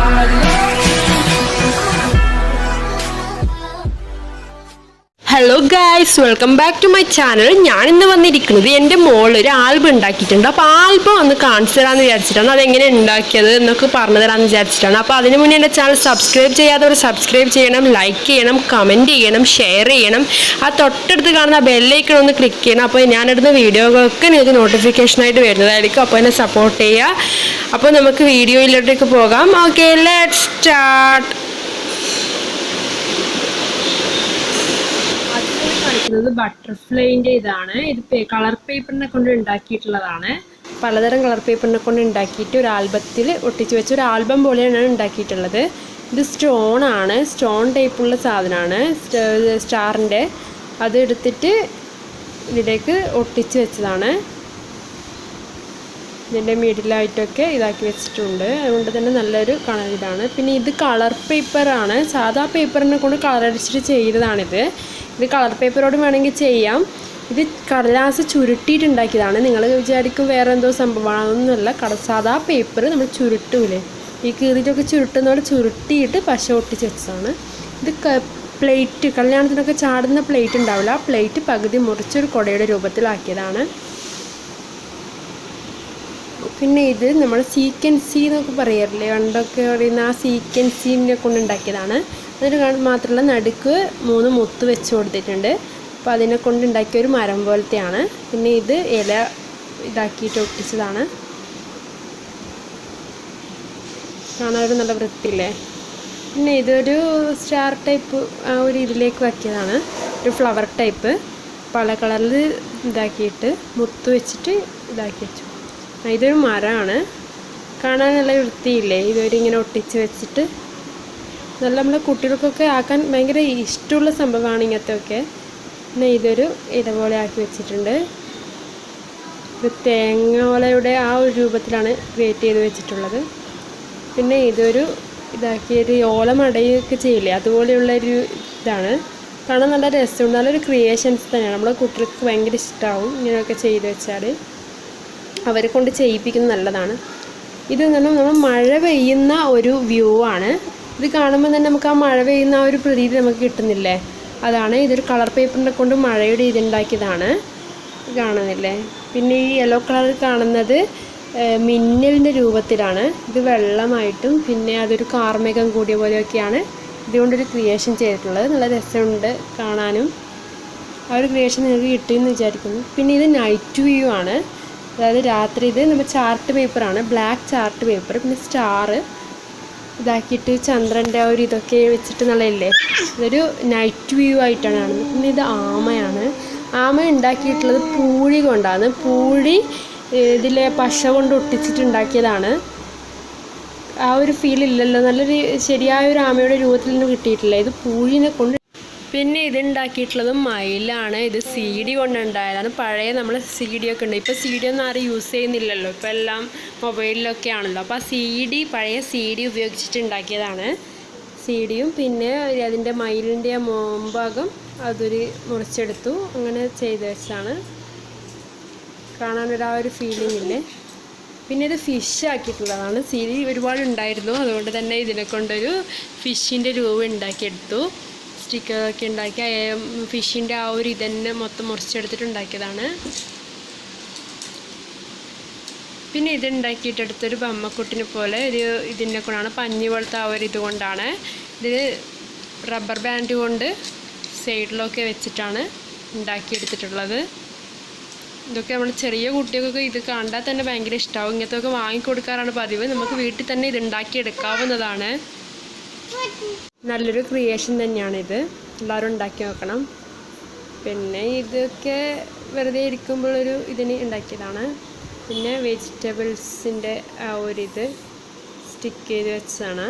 my life. Hello guys welcome back to my channel ഞാൻ ഇന്ന് വന്നിരിക്കുന്നത് എന്റെ മോൾ ഒരു ആൽബം ഉണ്ടാക്കിയിട്ടുണ്ട്. അപ്പോൾ ആൽബം ഒന്ന് കാണിച്ചു തരാമെന്ന് വിചാരിച്ചിട്ടാണ് അതെങ്ങനെ ഉണ്ടാക്കിയത് എന്നൊക്കെ പറഞ്ഞു തരാമെന്ന് വിചാരിച്ചിട്ടാണ്. അപ്പോൾ അതിന് മുന്നേ എന്റെ ചാനൽ സബ്സ്ക്രൈബ് ചെയ്യാത്തവർ സബ്സ്ക്രൈബ് ചെയ്യണം ലൈക്ക് ചെയ്യണം കമന്റ് ചെയ്യണം ഷെയർ ചെയ്യണം. ആ തൊട്ടടുത്ത് കാണുന്ന ബെല്ലൈക്കൺ ഒന്ന് ക്ലിക്ക് ചെയ്യണം. അപ്പോൾ ഞാനിടുന്ന വീഡിയോകളൊക്കെ നിങ്ങൾക്ക് നോട്ടിഫിക്കേഷനായിട്ട് വരുന്നതായിരിക്കും. അപ്പോൾ എന്നെ സപ്പോർട്ട് ചെയ്യുക. അപ്പോൾ നമുക്ക് വീഡിയോയിലോട്ടേക്ക് പോകാം. ഓക്കെ ലെറ്റ് സ്റ്റാർട്ട് ബട്ടർഫ്ലൈന്റെ ബട്ടർഫ്ലൈന്റെ ഇതാണ്. ഇത് കളർ പേപ്പറിനെ കൊണ്ട് ഉണ്ടാക്കിയിട്ടുള്ളതാണ്. പലതരം കളർ പേപ്പറിനെ കൊണ്ട് ഉണ്ടാക്കിയിട്ട് ഒരു ആൽബത്തിൽ ഒട്ടിച്ച് വെച്ച ഒരു ആൽബം പോലെയാണ് ഉണ്ടാക്കിയിട്ടുള്ളത്. ഇത് സ്റ്റോൺ ആണ്. സ്റ്റോൺ ടൈപ്പുള്ള സാധനമാണ്. സ്റ്റാറിന്റെ അത് എടുത്തിട്ട് ഇതിലേക്ക് ഒട്ടിച്ച് വെച്ചതാണ്. ഇതിന്റെ മിഡിലായിട്ടൊക്കെ ഇതാക്കി വെച്ചിട്ടുണ്ട്. അതുകൊണ്ട് തന്നെ നല്ലൊരു കളർ ഇതാണ്. പിന്നെ ഇത് കളർ പേപ്പറാണ്. സാധാ പേപ്പറിനെ കൊണ്ട് കളർ അടിച്ചിട്ട് ചെയ്തതാണിത്. ഇത് കളർ പേപ്പറോടും വേണമെങ്കിൽ ചെയ്യാം. ഇത് കടലാസ് ചുരുട്ടിയിട്ടുണ്ടാക്കിയതാണ്. നിങ്ങൾ വിചാരിക്കും വേറെ എന്തോ സംഭവമാണെന്നല്ല കട സാധാ പേപ്പർ നമ്മൾ ചുരുട്ടൂലേ? ഈ കീറിയിട്ടൊക്കെ ചുരുട്ടുന്നതോടെ ചുരുട്ടിയിട്ട് പശ ഒട്ടിച്ച് വെച്ചതാണ്. ഇത് പ്ലേറ്റ് കല്യാണത്തിനൊക്കെ ചാടുന്ന പ്ലേറ്റ് ഉണ്ടാവില്ല. ആ പ്ലേറ്റ് പകുതി മുറിച്ചൊരു കുടയുടെ രൂപത്തിലാക്കിയതാണ്. പിന്നെ ഇത് നമ്മൾ സീക്വൻസി എന്നൊക്കെ പറയാറില്ലേ? പണ്ടൊക്കെ പറയുന്ന ആ സീക്വൻസിനെ കൊണ്ട് ഉണ്ടാക്കിയതാണ് അതിന് മാത്രമല്ല നടുക്ക് മൂന്ന് മുത്ത് വെച്ച് കൊടുത്തിട്ടുണ്ട്. അപ്പോൾ അതിനെ കൊണ്ട് ഉണ്ടാക്കിയ ഒരു മരം പോലത്തെയാണ്. പിന്നെ ഇത് ഇല ഇതാക്കിയിട്ട് ഒട്ടിച്ചതാണ്. കാണാൻ ഒരു നല്ല വൃത്തിയില്ലേ? പിന്നെ ഇതൊരു സ്റ്റാർ ടൈപ്പ് ആ ഒരു ഇതിലേക്ക് വയ്ക്കിയതാണ് ഒരു ഫ്ലവർ ടൈപ്പ് പല കളറിൽ ഇതാക്കിയിട്ട് മുത്ത് വെച്ചിട്ട് ഇതാക്കി വെച്ചു. ഇതൊരു മരമാണ്. കാണാൻ നല്ല വൃത്തിയില്ലേ? ഇതുവരെ ഇങ്ങനെ ഒട്ടിച്ച് വെച്ചിട്ട്. നല്ല നമ്മളെ കുട്ടികൾക്കൊക്കെ ആക്കാൻ ഭയങ്കര ഇഷ്ടമുള്ള സംഭവമാണ് ഇങ്ങനത്തെ ഒക്കെ പിന്നെ ഇതൊരു ഇതുപോലെ ആക്കി വെച്ചിട്ടുണ്ട്. ഇത് തേങ്ങോലയുടെ ആ ഒരു രൂപത്തിലാണ് ക്രിയേറ്റ് ചെയ്ത് വെച്ചിട്ടുള്ളത്. പിന്നെ ഇതൊരു ഇതാക്കിയൊരു ഓലമടയൊക്കെ ചെയ്യില്ലേ? അതുപോലെയുള്ള ഒരു ഇതാണ്. കാണാൻ നല്ല രസമുണ്ട്. നല്ലൊരു ക്രിയേഷൻസ് തന്നെയാണ്. നമ്മളെ കുട്ടികൾക്ക് ഭയങ്കര ഇഷ്ടമാവും ഇങ്ങനെയൊക്കെ ചെയ്ത് വെച്ചാൽ അവരെ കൊണ്ട് ചെയ്യിപ്പിക്കുന്നത് നല്ലതാണ്. ഇത് നമ്മൾ നമ്മൾ മഴ പെയ്യുന്ന ഒരു വ്യൂ ആണ്. ഇത് കാണുമ്പോൾ തന്നെ നമുക്ക് ആ മഴ പെയ്യുന്ന ആ ഒരു പ്രതീതി നമുക്ക് കിട്ടുന്നില്ലേ? അതാണ് ഇതൊരു കളർ പേപ്പറിനെ കൊണ്ട് മഴയുടെ ഇതുണ്ടാക്കിയതാണ് കാണുന്നില്ലേ? പിന്നെ ഈ യെല്ലോ കളർ കാണുന്നത് മിന്നലിന്റെ രൂപത്തിലാണ്. ഇത് വെള്ളമായിട്ടും പിന്നെ അതൊരു കാർമേഘം കൂടിയ പോലെയൊക്കെയാണ് ഇതുകൊണ്ടൊരു ക്രിയേഷൻ ചെയ്തിട്ടുള്ളത്. നല്ല രസമുണ്ട് കാണാനും. ആ ഒരു ക്രിയേഷൻ നിങ്ങൾക്ക് കിട്ടിയെന്ന് വിചാരിക്കുന്നു. പിന്നെ ഇത് നൈറ്റ് വ്യൂ ആണ്. അതായത് രാത്രി ഇത് നമ്മൾ ചാർട്ട് പേപ്പറാണ് ബ്ലാക്ക് ചാർട്ട് പേപ്പർ പിന്നെ സ്റ്റാർ ഇതാക്കിയിട്ട് ചന്ദ്രന്റെ ഒരു ഇതൊക്കെ വെച്ചിട്ട് നല്ലതല്ലേ ഇതൊരു നൈറ്റ് വ്യൂ ആയിട്ടാണ് കാണുന്നത്. പിന്നെ ഇത് ആമയാണ്. ആമ ഉണ്ടാക്കിയിട്ടുള്ളത് പൂഴി കൊണ്ടാണ്. പൂഴി ഇതിലെ പശ കൊണ്ട് ഒട്ടിച്ചിട്ടുണ്ടാക്കിയതാണ് ആ ഒരു ഫീൽ ഇല്ലല്ലോ. നല്ലൊരു ശരിയായ ഒരു ആമയുടെ രൂപത്തിൽ നിന്ന് കിട്ടിയിട്ടില്ല. ഇത് പൂഴിനെ കൊണ്ട് പിന്നെ ഇത് ഉണ്ടാക്കിയിട്ടുള്ളത് മയിലാണ്. ഇത് സി ഡി കൊണ്ടുണ്ടായതാണ്. പഴയ നമ്മൾ സി ഡി ഒക്കെ ഉണ്ട്. ഇപ്പോൾ സി ഡി ഒന്നും ആരും യൂസ് ചെയ്യുന്നില്ലല്ലോ. ഇപ്പോൾ എല്ലാം മൊബൈലിലൊക്കെ ആണല്ലോ അപ്പോൾ ആ സി ഡി പഴയ സി ഡി ഉപയോഗിച്ചിട്ട് ഉണ്ടാക്കിയതാണ്. സി ഡിയും പിന്നെ അതിന്റെ മയിലിന്റെ മോമ്പാകം അതൊരു മുറിച്ചെടുത്തു. അങ്ങനെ ചെയ്ത് വെച്ചാണ് കാണാനൊരു ആ ഒരു ഫീലിംഗ് ഇല്ലേ? പിന്നെ ഇത് ഫിഷ് ആക്കിയിട്ടുള്ളതാണ്. സി ഡി ഒരുപാട് ഉണ്ടായിരുന്നു അതുകൊണ്ട് തന്നെ ഇതിനെ കൊണ്ടൊരു ഫിഷിന്റെ രൂപം ഉണ്ടാക്കിയെടുത്തു. സ്റ്റിക്കറൊക്കെ ഉണ്ടാക്കി ഫിഷിന്റെ ആ ഒരു ഇതന്നെ മൊത്തം മുറിച്ചെടുത്തിട്ട് ഉണ്ടാക്കിയതാണ് പിന്നെ ഇത് ഉണ്ടാക്കിയിട്ട് എടുത്തൊരു ബമ്മക്കുട്ടിനെ പോലെ ഒരു ഇതിനെ കൊണ്ടാണ് പഞ്ഞി പോലത്തെ ആ ഒരു ഇത് കൊണ്ടാണ്. ഇത് റബ്ബർ ബാൻഡ് കൊണ്ട് സൈഡിലൊക്കെ വെച്ചിട്ടാണ് ഉണ്ടാക്കിയെടുത്തിട്ടുള്ളത്. ഇതൊക്കെ നമ്മൾ ചെറിയ കുട്ടികൾക്കൊക്കെ ഇത് കണ്ടാൽ തന്നെ ഭയങ്കര ഇഷ്ടമാവും ഇങ്ങനത്തെ ഒക്കെ വാങ്ങിക്കൊടുക്കാറാണ് പതിവ്. നമുക്ക് വീട്ടിൽ തന്നെ ഇത് ഉണ്ടാക്കിയെടുക്കാവുന്നതാണ്. നല്ലൊരു ക്രിയേഷൻ തന്നെയാണിത്. എല്ലാവരും ഉണ്ടാക്കി നോക്കണം. പിന്നെ ഇതൊക്കെ വെറുതെ ഇരിക്കുമ്പോഴൊരു ഇതിന് ഉണ്ടാക്കിയതാണ്. പിന്നെ വെജിറ്റബിൾസിന്റെ ആ ഒരു ഇത് സ്റ്റിക്ക് ചെയ്ത് വെച്ചതാണ്.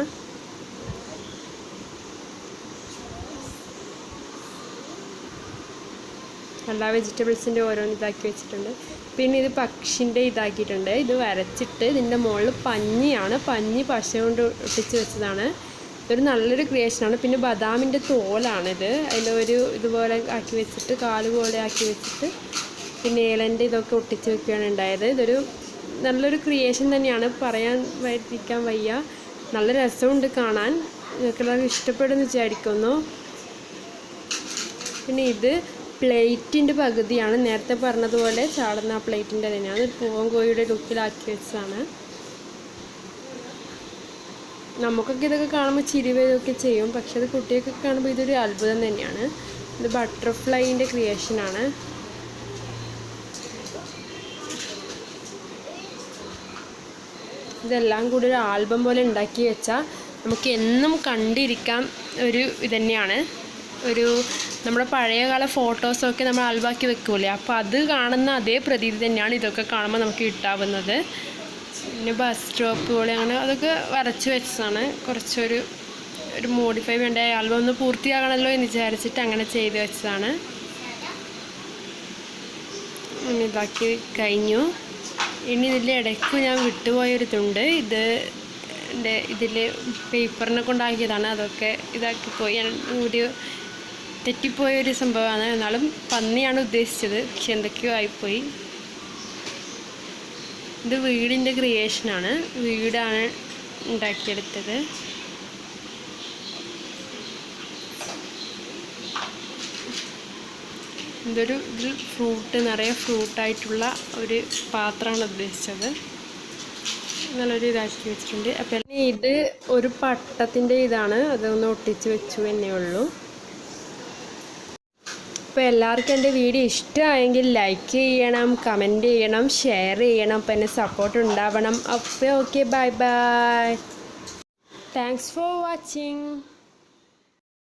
എല്ലാ വെജിറ്റബിൾസിന്റെ ഓരോന്ന് ഇതാക്കി വെച്ചിട്ടുണ്ട്. പിന്നെ ഇത് പക്ഷിന്റെ ഇതാക്കിയിട്ടുണ്ട്. ഇത് വരച്ചിട്ട് ഇതിന്റെ മുകളിൽ പഞ്ഞിയാണ്. പഞ്ഞി പശ കൊണ്ട് ഒട്ടിച്ച് വെച്ചതാണ്. ഇതൊരു നല്ലൊരു ക്രിയേഷനാണ് പിന്നെ ബദാമിന്റെ തോലാണിത്. അതിലൊരു ഇതുപോലെ ആക്കി വെച്ചിട്ട് കാൽ പോലെ ആക്കി വെച്ചിട്ട് പിന്നെ ഏലന്റെ ഇതൊക്കെ ഒട്ടിച്ച് വെക്കുകയാണ് ഉണ്ടായത്. ഇതൊരു നല്ലൊരു ക്രിയേഷൻ തന്നെയാണ്. പറയാൻ വരിക്കാൻ വയ്യ. നല്ല രസമുണ്ട് കാണാൻ. നിങ്ങൾക്കെല്ലാവർക്കും ഇഷ്ടപ്പെടുമെന്ന് വിചാരിക്കുന്നു. പിന്നെ ഇത് പ്ലേറ്റിന്റെ പകുതിയാണ്. നേരത്തെ പറഞ്ഞതുപോലെ ചാടുന്ന ആ പ്ലേറ്റിന്റെ തന്നെയാണ്. പൂവൻ കോഴിയുടെ ലുക്കിലാക്കി വെച്ചതാണ്. നമുക്കൊക്കെ ഇതൊക്കെ കാണുമ്പോൾ ചിരി വരികയൊക്കെ ചെയ്യും. പക്ഷെ അത് കുട്ടികൾക്കൊക്കെ കാണുമ്പോൾ ഇതൊരു അത്ഭുതം തന്നെയാണ്. ഇത് ബട്ടർഫ്ലൈന്റെ ക്രിയേഷനാണ് ഇതെല്ലാം കൂടി ഒരു ആൽബം പോലെ ഉണ്ടാക്കി വെച്ചാൽ നമുക്ക് എന്നും കണ്ടിരിക്കാം ഒരു ഇതന്നെയാണ് ഒരു നമ്മുടെ പഴയകാല ഫോട്ടോസൊക്കെ നമ്മൾ ആൽബാക്കി വെക്കൂലേ? അപ്പോൾ അത് കാണുന്ന അതേ പ്രതീതി തന്നെയാണ് ഇതൊക്കെ കാണുമ്പോൾ നമുക്ക് കിട്ടാവുന്നത്. പിന്നെ ബസ് സ്റ്റോപ്പുകൾ അങ്ങനെ അതൊക്കെ വരച്ച് വെച്ചതാണ്. കുറച്ചൊരു ഒരു മോഡിഫൈ വേണ്ട ആൽബം ഒന്ന് പൂർത്തിയാകണമല്ലോ എന്ന് വിചാരിച്ചിട്ട് അങ്ങനെ ചെയ്ത് വെച്ചതാണ്. ഇതാക്കി കഴിഞ്ഞു. ഇനി ഇതിന്റെ ഇടയ്ക്ക് ഞാൻ വിട്ടുപോയൊരിതുണ്ട് ഇത് എന്റെ ഇതിൽ പേപ്പറിനെ കൊണ്ടാക്കിയതാണ്. അതൊക്കെ ഇതാക്കി പോയി. ഒരു തെറ്റിപ്പോയൊരു സംഭവമാണ്. എന്നാലും പന്നിയാണ് ഉദ്ദേശിച്ചത്. പക്ഷെ എന്തൊക്കെയോ ആയിപ്പോയി. ഇത് വീടിന്റെ ക്രിയേഷനാണ്. വീടാണ് ഉണ്ടാക്കിയെടുത്തത്. ഇതൊരു ഇതിൽ ഫ്രൂട്ട് നിറയെ ഫ്രൂട്ടായിട്ടുള്ള ഒരു പാത്രമാണ് ഉദ്ദേശിച്ചത്. നല്ലൊരു ഇതാക്കി വെച്ചിട്ടുണ്ട്. അപ്പം ഇത് ഒരു പട്ടത്തിന്റെ ഇതാണ്. അതൊന്ന് ഒട്ടിച്ച് വെച്ചു എന്നേ ഉള്ളൂ. അപ്പോൾ എല്ലാവർക്കും എന്റെ വീഡിയോ ഇഷ്ടമായെങ്കിൽ ലൈക്ക് ചെയ്യണം കമന്റ് ചെയ്യണം ഷെയർ ചെയ്യണം അപ്പം എന്നെ സപ്പോർട്ട് ഉണ്ടാവണം. അപ്പോൾ okay bye bye thanks for watching